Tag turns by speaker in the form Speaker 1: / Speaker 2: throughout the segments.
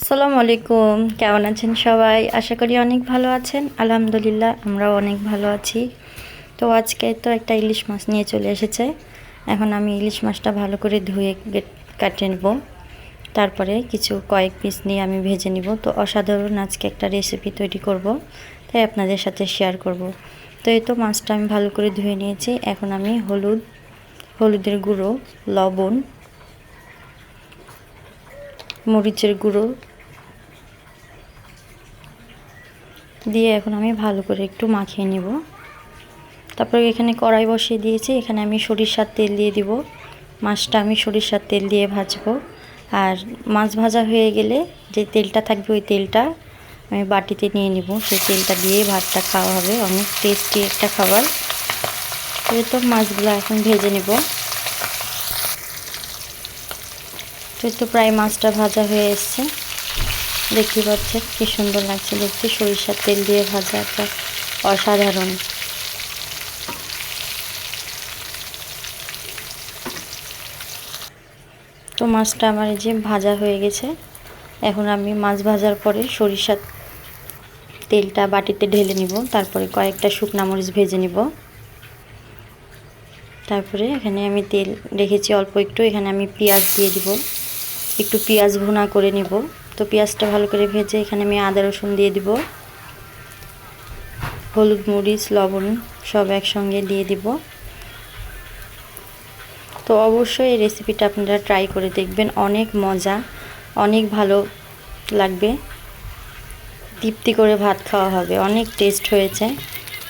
Speaker 1: আসসালামু আলাইকুম। কেমন আছেন সবাই? আশা করি অনেক ভালো আছেন। আলহামদুলিল্লাহ, আমরাও অনেক ভালো আছি। তো আজকে তো একটা ইলিশ মাছ নিয়ে চলে এসেছে। এখন আমি ইলিশ মাছটা ভালো করে ধুয়ে কাটিয়ে নেব। তারপরে কিছু কয়েক পিস নিয়ে আমি ভেজে নিব। তো অসাধারণ আজকে একটা রেসিপি তৈরি করব। তাই আপনাদের সাথে শেয়ার করব। তো এই তো মাছটা আমি ভালো করে ধুয়ে নিয়েছি। এখন আমি হলুদ, হলুদের গুঁড়ো, লবণ, মরিচের গুঁড়ো দিয়ে এখন আমি ভালো করে একটু মাখিয়ে নিব। তারপরে এখানে কড়াই বসিয়ে দিয়েছি, এখানে আমি সরিষার তেল দিয়ে দিব। মাছটা আমি সরিষার তেল দিয়ে ভাজবো। আর মাছ ভাজা হয়ে গেলে যে তেলটা থাকবে ওই তেলটা আমি বাটিতে নিয়ে নিব। সেই তেলটা দিয়ে ভাতটা খাওয়া হবে। অনেক টেস্টি একটা খাবার। এই তো মাছগুলো এখন ভেজে নেব। তো তো প্রায় মাছটা ভাজা হয়ে এসছে। দেখতে পাচ্ছেন কি সুন্দর লাগছে দেখতে। সরিষার তেল দিয়ে ভাজা একটা অসাধারণ। তো মাছটা আমার যে ভাজা হয়ে গেছে। এখন আমি মাছ ভাজার পরে সরিষার তেলটা বাটিতে ঢেলে নিব। তারপরে কয়েকটা শুকনা মরিচ ভেজে নিব। তারপরে এখানে আমি তেল রেখেছি অল্প একটু। এখানে আমি পেঁয়াজ দিয়ে দিব। একটু পেঁয়াজ ভুনা করে নিব। তো পেঁয়াজটা ভালো করে ভেজে এখানে আমি আদা রসুন দিয়ে দিব। হলুদ, মরিচ, লবণ সব একসঙ্গে দিয়ে দিব। তো অবশ্যই এই রেসিপিটা আপনারা ট্রাই করে দেখবেন, অনেক মজা, অনেক ভালো লাগবে। তৃপ্তি করে ভাত খাওয়া হবে, অনেক টেস্ট হয়েছে।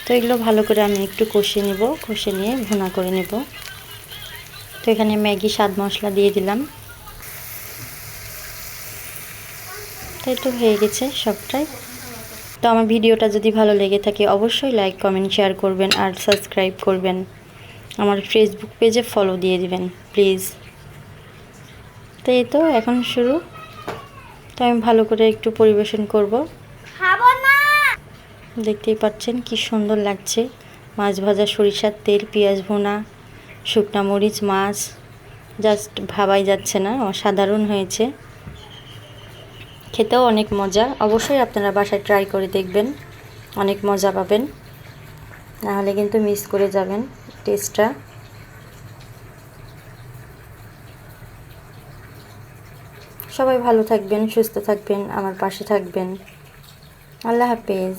Speaker 1: তো এগুলো ভালো করে আমি একটু কষিয়ে নেব, কষিয়ে নিয়ে ভুনা করে নেব। তো এখানে ম্যাগি, স্বাদ মশলা দিয়ে দিলাম। একটু হয়ে গেছে সবটাই। তো আমার ভিডিওটা যদি ভালো লেগে থাকে অবশ্যই লাইক কমেন্ট শেয়ার করবেন আর সাবস্ক্রাইব করবেন। আমার ফেসবুক পেজে ফলো দিয়ে দিবেন প্লিজ তো এই তো এখন শুরু। তো আমি ভালো করে একটু পরিবেশন করব। দেখতেই পাচ্ছেন কি সুন্দর লাগছে। মাছ ভাজা সরিষার তেল পেঁয়াজ ভোনা শুকনা মরিচ মাছ। জাস্ট ভাবাই যাচ্ছে না অসাধারণ হয়েছে। খেতেও অনেক মজা। অবশ্যই আপনারা বাসায় ট্রাই করে দেখবেন। অনেক মজা পাবেন। নাহলে কিন্তু মিস করে যাবেন টেস্টটা সবাই ভালো থাকবেন, সুস্থ থাকবেন, আমার পাশে থাকবেন। আল্লাহ হাফেজ।